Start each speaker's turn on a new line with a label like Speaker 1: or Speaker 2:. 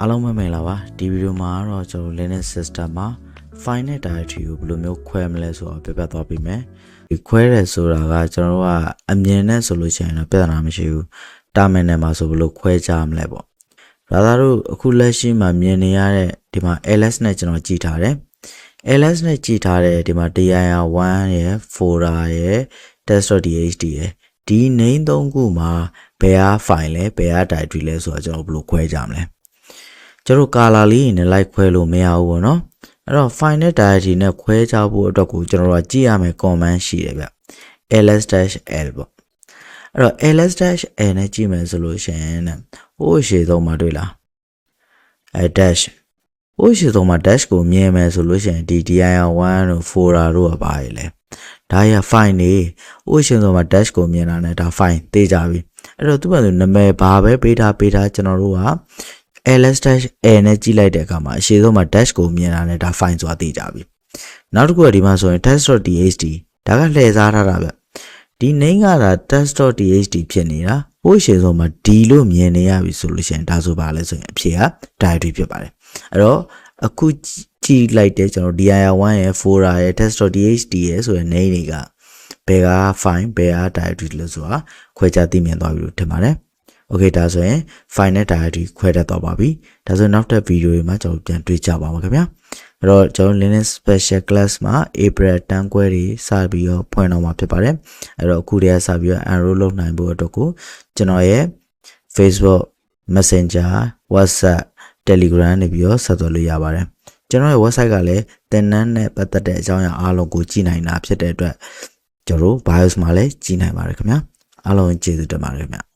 Speaker 1: အားလုံးပဲမင်္ဂလာပါဒီဗီဒီယိုမှာတော့ကျွန်တော် Linux system မှာ file နဲ့ directory ကိုဘယ်လိုမျိုးခွဲမလဲဆိုတော့ပြပြသွားပေးမယ်ဒီခွဲတယ်ဆိုတာကကျွန်တော်တို့ကအမြင်နဲ့ဆိုလို့ရှိရင်တော့ပြဿနာမရှိဘူးတာမန်နဲ့မှာဆိုဘယ်လိုခွဲကြမလဲပေါ့ဒါသာတို့အခုလက်ရှိမှာမြင်နေရတဲ့ဒီမှာ ls နဲ့ကျွန်တော်ကြည့်ထားတယ် ls နဲ့ကြည့်ထားတဲ့ဒီမှာ dir1 ရယ် folder ရယ် test.txt ရယ်ဒီ name သုံးခုမှာဘယ်ဟာ file လဲဘယ်ဟာ directory လဲဆိုတော့ကျွန်တော်ဘယ်လိုခွဲကြမလဲ ကျတို့ကာလာလေးနဲ့လိုက်ခွဲလို့မရဘူးပေါ့နော်အဲ့တော့ file နဲ့ directory နဲ့ခွဲခြားဖို့အတွက်ကိုကျွန်တော်တို့ကကြည့်ရမယ် command ရှိတယ်ဗျ ls-l ပေါ့အဲ့တော့ ls-l နဲ့ကြည့်မယ်ဆိုလို့ရှိရင်တဲ့ဟိုးရှေ့ဆုံးမှာတွေ့လားအဲ dash ဟိုးရှေ့ဆုံးမှာ dash ကိုမြင်မယ်ဆိုလို့ရှိရင်ဒီ dir1 တို့ folder တို့ကပါရလေဒါရ file နေဟိုးရှေ့ဆုံးမှာ dash ကိုမြင်တာနဲ့ဒါ file သိကြပြီအဲ့တော့သူ့ဘာလို့နာမည်ဘာပဲပေးထားပေးထားကျွန်တော်တို့က ls-a နဲ့ကြည့်လိုက်တဲ့အခါမှာအရှိဆုံးမှာ dash ကိုမြင်တာနဲ့ဒါ file ဆိုတာသိကြပြီနောက်တစ်ခုကဒီမှာဆိုရင် test.txt ဒါကလှည့်စားထားတာဗျဒီ name ကဒါ test.txt ဖြစ်နေတာဟိုအရှိဆုံးမှာ d လို့မြင်နေရပြီဆိုလို့ရှိရင်ဒါဆိုပါလဲဆိုရင်အဖြေက directory ဖြစ်ပါတယ်အဲ့တော့အခုကြည့်လိုက်တဲ့ကျွန်တော် dir1 ရဲ့ folder ရဲ့ test.txt ရဲ့ဆိုရင် name တွေကဘယ်က file ဘယ်က directory လို့ဆိုတာခွဲခြားသိမြင်သွားပြီလို့ထင်ပါတယ် Okay ဒါဆိုရင် final diary ခွဲတတ်တော့ပါပြီဒါဆိုရင်နောက်ထပ် video တွေမှာကျွန်တော်ပြန်တွေ့ကြပါမှာခင်ဗျာအဲ့တော့ကျွန်တော် Linux Special Class မှာ April 10ခွဲတွေစပြီးတော့ဖွင့်တော့မှာဖြစ်ပါတယ်အဲ့တော့အခုတည်းကစပြီးတော့ enroll လုပ်နိုင်ဖို့အတွက်ကိုကျွန်တော်ရဲ့ Facebook Messenger WhatsApp Telegram နေပြီးတော့ဆက်သွယ်လို့ရပါတယ်ကျွန်တော်ရဲ့ website ကလည်းသင်တန်းနဲ့ပတ်သက်တဲ့အကြောင်းအရာအားလုံးကိုကြည့်နိုင်တာဖြစ်တဲ့အတွက်ကျွန်တော် BIOS မှာလည်းကြည့်နိုင်ပါတယ်ခင်ဗျာအားလုံးကျေးဇူးတင်ပါတယ်ခင်ဗျာ